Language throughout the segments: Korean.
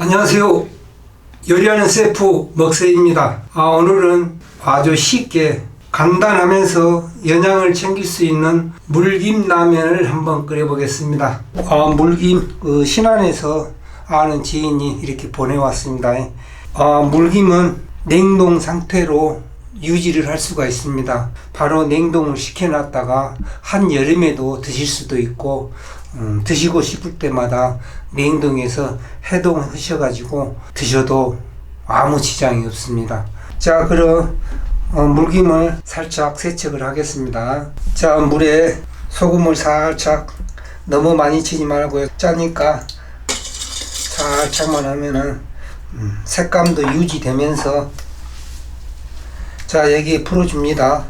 안녕하세요. 요리하는 셰프 먹세입니다. 아, 오늘은 아주 쉽게 간단하면서 영양을 챙길 수 있는 물김 라면을 한번 끓여보겠습니다. 아, 물김 그 신안에서 아는 지인이 이렇게 보내왔습니다. 아, 물김은 냉동 상태로 유지를 할 수가 있습니다. 바로 냉동을 시켜놨다가 한 여름에도 드실 수도 있고 음, 드시고 싶을 때마다 냉동해서 해동하셔가지고 드셔도 아무 지장이 없습니다. 자, 그럼 어, 물김을 살짝 세척을 하겠습니다. 자, 물에 소금을 살짝 너무 많이 치지 말고요. 짜니까 살짝만 하면은 음, 색감도 유지되면서 자, 여기 풀어줍니다.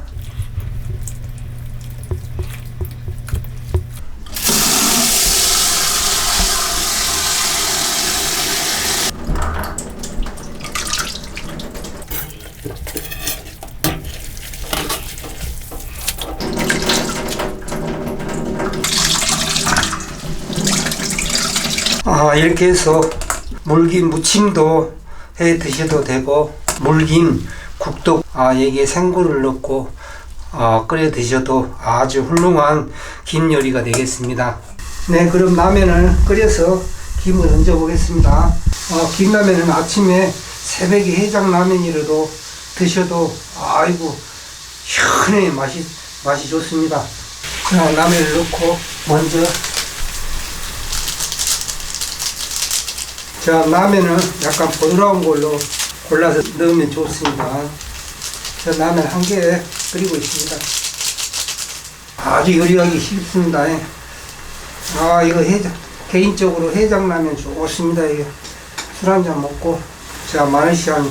아, 이렇게 해서 물김 무침도 해 드셔도 되고 물김 국도 아, 여기에 생굴을 넣고 아, 끓여 드셔도 아주 훌륭한 김 요리가 되겠습니다. 네, 그럼 라면을 끓여서 김을 얹어 보겠습니다. 어, 김라면은 아침에 새벽에 해장 라면이라도 드셔도 아이고 시원해 맛이 맛이 좋습니다. 자, 라면을 넣고 먼저 자, 라면은 약간 부드러운 걸로 골라서 넣으면 좋습니다. 자, 라면 한 개 끓이고 있습니다. 아주 요리하기 쉽습니다. 아, 이거 해장, 개인적으로 해장라면 좋습니다. 이게 술 한 잔 먹고, 자, 마늘씨 한,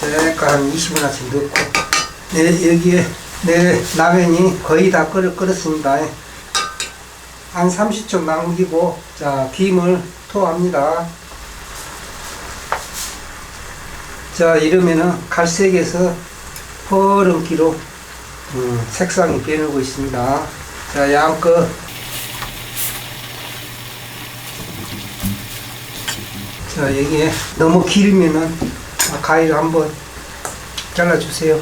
잠깐 한 20분씩 넣고, 네, 여기에, 네, 라면이 거의 다 끓, 끓었습니다. 한 30초 남기고, 자, 김을 토합니다. 자, 이러면은 갈색에서 퍼른기로 음, 색상이 변하고 있습니다. 자, 양껏 자, 여기에 너무 길면은 가위를 한번 잘라주세요.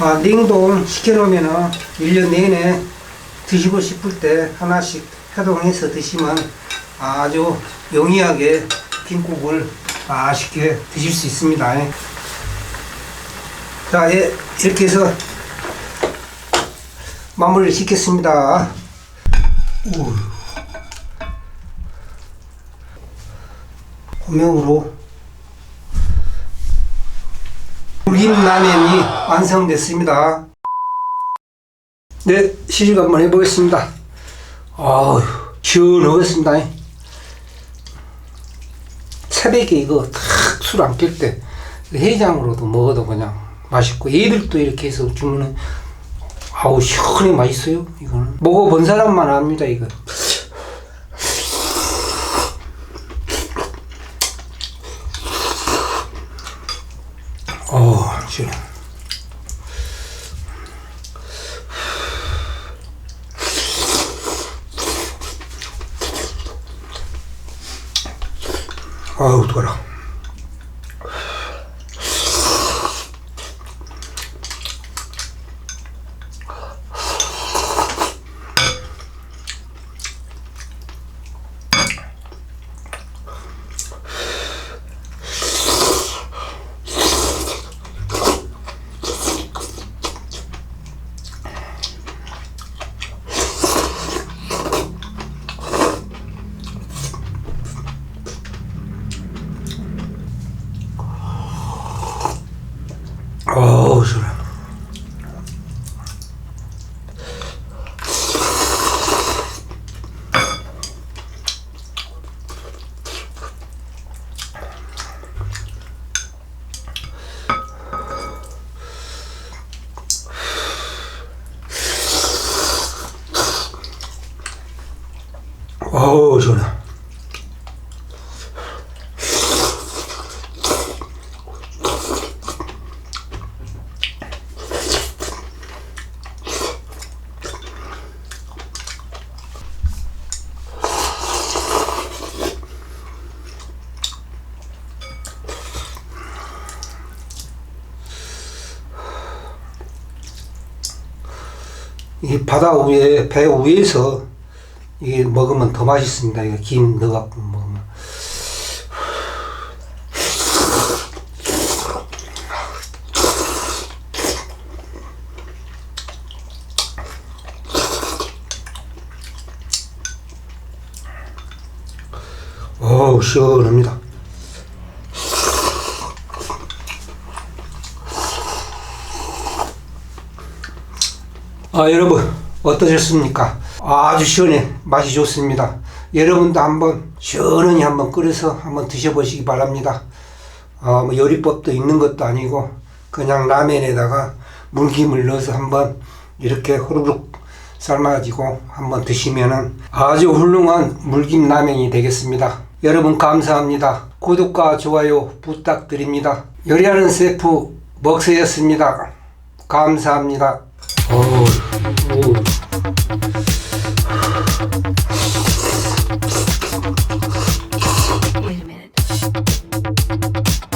아, 냉동 시켜놓으면은 1년 내내 드시고 싶을 때 하나씩 해동해서 드시면 아주 용이하게 김국을 맛있게 드실 수 있습니다. 자, 예, 이렇게 해서 마무리를 시켰습니다. 우. 고명으로 물김라면이 완성됐습니다. 네, 시식 한번 해보겠습니다. 아우, 시원하겠습니다. 새벽에 이거 탁술 안 깰 때 해장으로도 먹어도 그냥 맛있고 얘들도 이렇게 해서 주면은 아우 시원히 맛있어요 이거는. 먹어본 사람만 압니다 이거. 어 시원 아 哦，是的。哦，是的。 이 바다 위에 배 위에서 이게 먹으면 더 맛있습니다. 이거 김 넣어갖고 먹으면. 어우 시원합니다. 아 여러분 어떠셨습니까? 아주 시원해 맛이 좋습니다. 여러분도 한번 시원하게 한번 끓여서 한번 드셔보시기 바랍니다. 어, 뭐 요리법도 있는 것도 아니고 그냥 라면에다가 물김을 넣어서 한번 이렇게 후루룩 삶아가지고 한번 드시면은 아주 훌륭한 물김 라면이 되겠습니다. 여러분 감사합니다. 구독과 좋아요 부탁드립니다. 요리하는 셰프 먹새였습니다. 감사합니다. 오, 오.